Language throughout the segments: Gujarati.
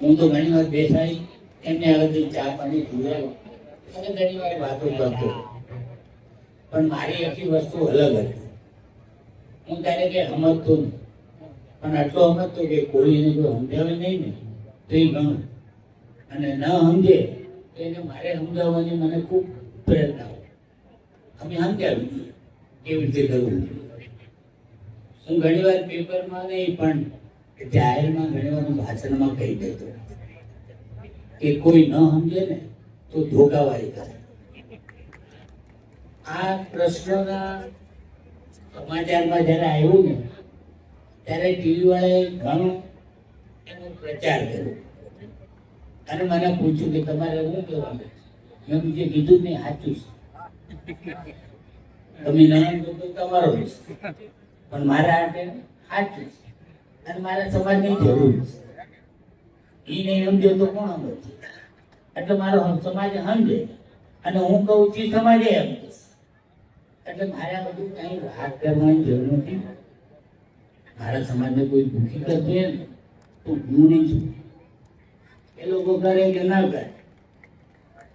હું તો ઘણી વાર બેસાઈ એમને આગળથી ચા પાણી પીવડાવ્યો અને ઘણી વાર વાતો કરતો. પણ મારી આખી વસ્તુ અલગ હતી. હું ત્યારે કે સમજતો નહીં. પણ આટલો સમજતો કે કોઈને જો સમજાવે નહીં ને, તો એ ઘણું અને ન સમજે, તો એને મારે સમજાવવાની મને ખૂબ પ્રયત્ન આવે અમે સમજાવી દઈએ કેવી રીતે કરવું. હું ઘણી વાર પેપરમાં નહીં પણ જાહેરમાં ઘણી ભાષણમાં કહી દેતો. કે કોઈ ન સમજે ને તો ધોકાવાળી કરે. આ પ્રશ્નના સમાચારમાં જ્યારે આવ્યું ને, ત્યારે ટીવી વાળાએ ઘણો એનો પ્રચાર કર્યો. અને મને પૂછ્યું કે તમારે શું કહેવાનું મેં બીજે કીધું નહીં સાચું તમે છો તો તમારો. પણ મારા હાથે સાચું અને મારા સમાજની જરૂર છે. નહીં સમજે તો કોણ સમજે? એટલે મારો સમાજ સમજે. અને હું કહું છું સમાજે એમ એટલે મારે બધું કઈ વાત કરવાની જરૂર નથી. મારા સમાજને કોઈ દુઃખી કરશે તો હું નહીં છું. એ લોકો કરે કે ના કરે.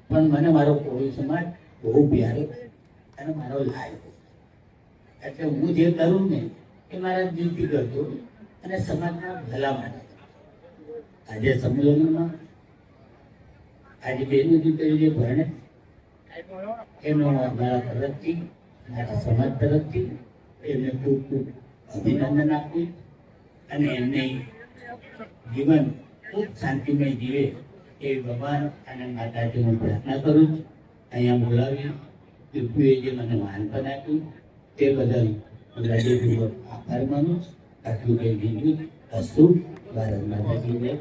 પણ મને મારો કોળી સમાજ બહુ પ્યારો અને મારો લાયક એટલે હું જે કરું ને, એ મારા દિલથી કરતો અને સમાજના ભલા માટે આજે સંમેલનમાં આજે બેનું દીકરી જે ભણે એનો મારા તરફથી મારા સમાજ તરફથી એમને ખૂબ ખૂબ અભિનંદન આપું અને એમને જીવન ખૂબ શાંતિમય જીવે એ ભગવાન અને માતાજી હું પ્રાર્થના કરું છું. અહીંયા બોલાવી દીપુએ જે મને માનપન આપ્યું, તે બદલ હું હૃદયપૂર્વક આભાર માનું છું. આટલું કંઈ બીજું અસ્તુ ભારત માતાજી જય